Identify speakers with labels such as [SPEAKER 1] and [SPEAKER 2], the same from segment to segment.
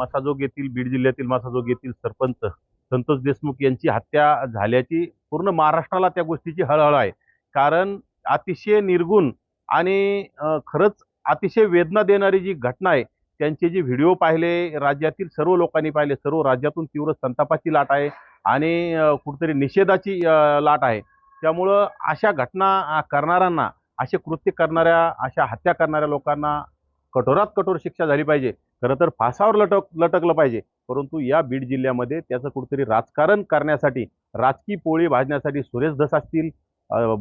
[SPEAKER 1] मासाजोग येथील बीड जिल्ह्यातील मासाजोग येथील सरपंच संतोष देशमुख यांची हत्या झाल्याची पूर्ण महाराष्ट्राला त्या गोष्टीची हळहळ आहे. कारण अतिशय निर्गुण आणि खरंच अतिशय वेदना देणारी जी घटना आहे त्यांचे जे व्हिडिओ पाहिले राज्यातील सर्व लोकांनी पाहिले सर्व राज्यातून तीव्र संतापाची लाट आहे आणि अ, कुठेतरी निषेधाची लाट आहे. त्यामुळं अशा घटना करणाऱ्यांना असे कृत्य करणाऱ्या अशा हत्या करणाऱ्या लोकांना कठोरात कठोर शिक्षा झाली पाहिजे. खरं तर फासावर लटक लटकलं पाहिजे. परंतु या बीड जिल्ह्यामध्ये त्याचं कुठेतरी राजकारण करण्यासाठी राजकीय पोळी भाजण्यासाठी सुरेश धस असतील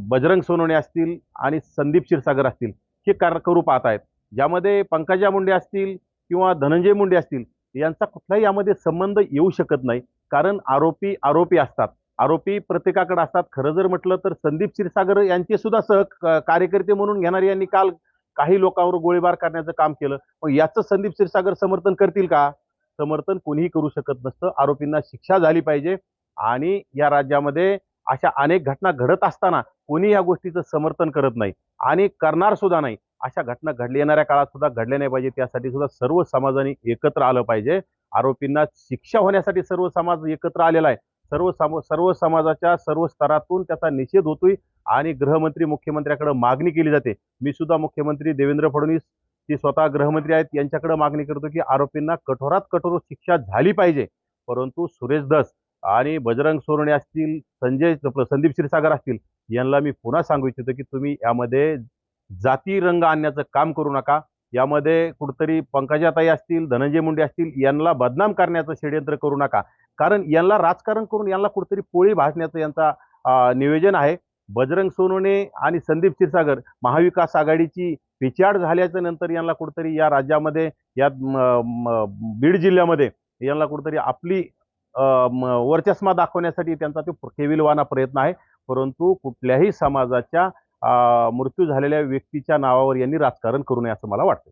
[SPEAKER 1] बजरंग सोनवणे असतील आणि संदीप क्षीरसागर असतील हे कार करू पाहत आहेत. ज्यामध्ये पंकजा मुंडे असतील किंवा धनंजय मुंडे असतील यांचा कुठलाही यामध्ये संबंध येऊ शकत नाही. कारण आरोपी आरोपी असतात. आरोपी प्रत्येकाकडे असतात. खरं जर म्हटलं तर संदीप क्षीरसागर यांचे सुद्धा सह कार्यकर्ते म्हणून घेणारे यांनी काल काही लोकांवर गोळीबार करण्याचं काम केलं. मग याचं संदीप क्षीरसागर समर्थन करतील का? समर्थन कोणीही करू शकत नसतं. आरोपींना शिक्षा झाली पाहिजे. आणि या राज्यामध्ये अशा अनेक घटना घडत असताना कोणी या गोष्टीचं समर्थन करत नाही. आणि करणार सुद्धा नाही. अशा घटना घडली येणाऱ्या काळात सुद्धा घडल्या नाही पाहिजे. त्यासाठी सुद्धा सर्व समाजाने एकत्र आलं पाहिजे. आरोपींना शिक्षा होण्यासाठी सर्व समाज एकत्र आलेला आहे. सर्व सम सर्व समाजाच्या सर्व स्तरातून त्याचा निषेध होतोय आणि गृहमंत्री मुख्यमंत्र्याकडे मागणी केली जाते. मी सुद्धा मुख्यमंत्री देवेंद्र फडणवीस ते स्वतः गृहमंत्री आहेत यांच्याकडे मागणी करतो की आरोपींना कठोरात कठोर शिक्षा झाली पाहिजे. परंतु सुरेश दस आणि बजरंग सोरणे असतील संजय संदीप क्षीरसागर असतील यांना मी पुन्हा सांगू इच्छितो की तुम्ही यामध्ये जाती रंग आणण्याचं काम करू नका. यामध्ये कुठतरी पंकजाताई असतील धनंजय मुंडे असतील यांना बदनाम करण्याचं षडयंत्र करू नका. कारण यांना राजकारण करून यांना कुठेतरी पोळी भाजण्याचं यांचा नियोजन आहे. बजरंग सोनवणे आणि संदीप क्षीरसागर महाविकास आघाडीची पिछाड झाल्याच्यानंतर यांना कुठेतरी या राज्यामध्ये या बीड जिल्ह्यामध्ये यांना कुठेतरी आपली म- वर्चस्मा दाखवण्यासाठी त्यांचा तो केविलवाना प्रयत्न आहे. परंतु कुठल्याही समाजाच्या मृत्यू झालेल्या व्यक्तीच्या नावावर यांनी राजकारण करू नये असं मला वाटतं